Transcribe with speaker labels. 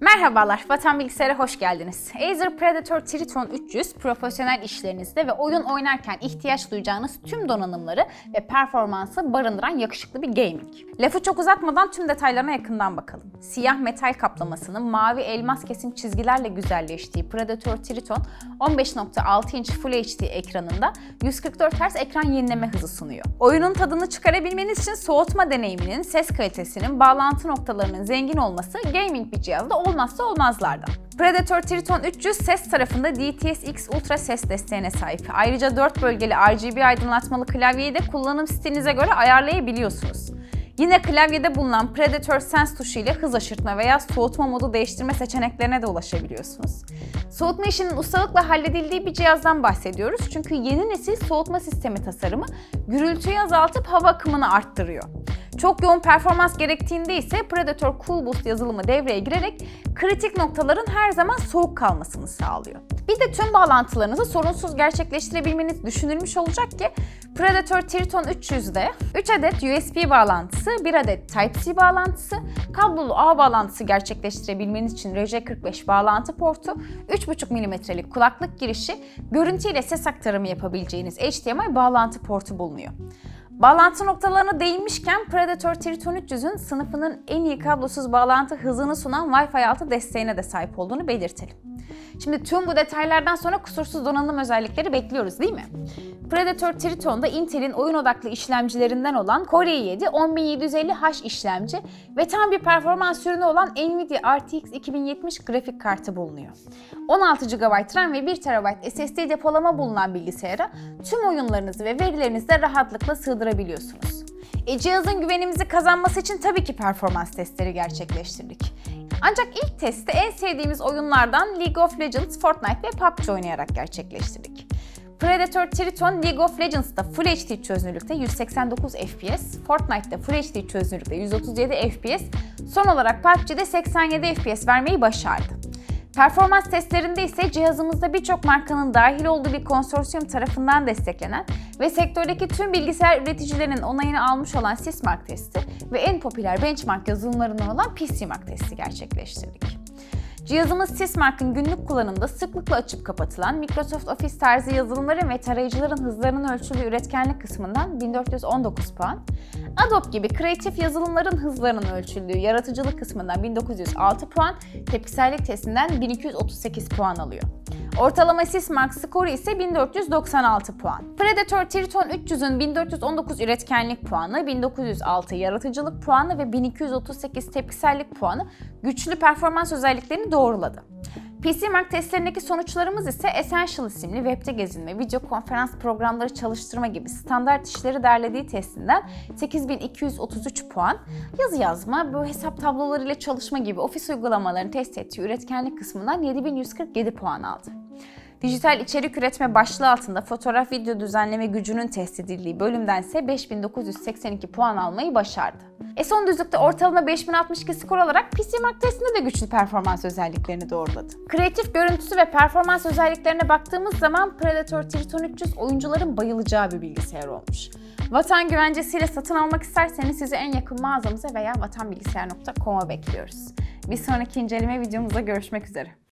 Speaker 1: Merhabalar, Vatan Bilgisayar'a hoş geldiniz. Acer Predator Triton 300, profesyonel işlerinizde ve oyun oynarken ihtiyaç duyacağınız tüm donanımları ve performansı barındıran yakışıklı bir gaming. Lafı çok uzatmadan tüm detaylarına yakından bakalım. Siyah metal kaplamasının mavi elmas kesim çizgilerle güzelleştiği Predator Triton 15.6 inç Full HD ekranında 144 Hz ekran yenileme hızı sunuyor. Oyunun tadını çıkarabilmeniz için soğutma deneyiminin, ses kalitesinin, bağlantı noktalarının zengin olması gaming bir cihazda olmazsa olmazlardan. Predator Triton 300 ses tarafında DTS-X Ultra ses desteğine sahip. Ayrıca 4 bölgeli RGB aydınlatmalı klavyeyi de kullanım stilinize göre ayarlayabiliyorsunuz. Yine klavyede bulunan Predator Sense tuşu ile hız aşırtma veya soğutma modu değiştirme seçeneklerine de ulaşabiliyorsunuz. Soğutma işinin ustalıkla halledildiği bir cihazdan bahsediyoruz. Çünkü yeni nesil soğutma sistemi tasarımı gürültüyü azaltıp hava akımını arttırıyor. Çok yoğun performans gerektiğinde ise Predator Cool Boost yazılımı devreye girerek kritik noktaların her zaman soğuk kalmasını sağlıyor. Bir de tüm bağlantılarınızı sorunsuz gerçekleştirebilmeniz düşünülmüş olacak ki Predator Triton 300'de 3 adet USB bağlantısı, 1 adet Type-C bağlantısı, kablolu ağ bağlantısı gerçekleştirebilmeniz için RJ45 bağlantı portu, 3.5 mm'lik kulaklık girişi, görüntü ile ses aktarımı yapabileceğiniz HDMI bağlantı portu bulunuyor. Bağlantı noktalarına değinmişken Predator Triton 300'ün sınıfının en iyi kablosuz bağlantı hızını sunan Wi-Fi 6 desteğine de sahip olduğunu belirtelim. Şimdi tüm bu detaylardan sonra kusursuz donanım özellikleri bekliyoruz değil mi? Predator Triton'da Intel'in oyun odaklı işlemcilerinden olan Core i7 10750H işlemci ve tam bir performans ürünü olan Nvidia RTX 2070 grafik kartı bulunuyor. 16 GB RAM ve 1 TB SSD depolama bulunan bilgisayara tüm oyunlarınızı ve verilerinizi de rahatlıkla sığdırabiliyorsunuz. E, cihazın güvenimizi kazanması için tabii ki performans testleri gerçekleştirdik. Ancak ilk testi en sevdiğimiz oyunlardan League of Legends, Fortnite ve PUBG oynayarak gerçekleştirdik. Predator Triton League of Legends'da Full HD çözünürlükte 189 FPS, Fortnite'da Full HD çözünürlükte 137 FPS, son olarak PUBG'de 87 FPS vermeyi başardı. Performans testlerinde ise cihazımızda birçok markanın dahil olduğu bir konsorsiyum tarafından desteklenen ve sektördeki tüm bilgisayar üreticilerinin onayını almış olan Sysmark testi ve en popüler benchmark yazılımlarından olan PCMark testi gerçekleştirdik. Cihazımız Sysmark'ın günlük kullanımda sıklıkla açıp kapatılan Microsoft Office tarzı yazılımların ve tarayıcıların hızlarının ölçülü üretkenlik kısmından 1419 puan, Adobe gibi kreatif yazılımların hızlarının ölçüldüğü yaratıcılık kısmından 1906 puan, tepkisellik testinden 1238 puan alıyor. Ortalama Sysmark skoru ise 1496 puan. Predator Triton 300'ün 1419 üretkenlik puanı, 1906 yaratıcılık puanı ve 1238 tepkisellik puanı güçlü performans özelliklerini doğruladı. PCMark testlerindeki sonuçlarımız ise Essential isimli webde gezinme, video konferans programları çalıştırma gibi standart işleri derlediği testinden 8233 puan, yazı yazma, bu hesap tablolarıyla çalışma gibi ofis uygulamalarını test ettiği üretkenlik kısmından 7147 puan aldı. Dijital içerik üretme başlığı altında fotoğraf video düzenleme gücünün test edildiği bölümden ise 5982 puan almayı başardı. E son düzlükte ortalama 5062 skor alarak PCMark testinde de güçlü performans özelliklerini doğruladı. Kreatif görüntüsü ve performans özelliklerine baktığımız zaman Predator Triton 300 oyuncuların bayılacağı bir bilgisayar olmuş. Vatan güvencesiyle satın almak isterseniz sizi en yakın mağazamıza veya vatanbilgisayar.com'a bekliyoruz. Bir sonraki inceleme videomuzda görüşmek üzere.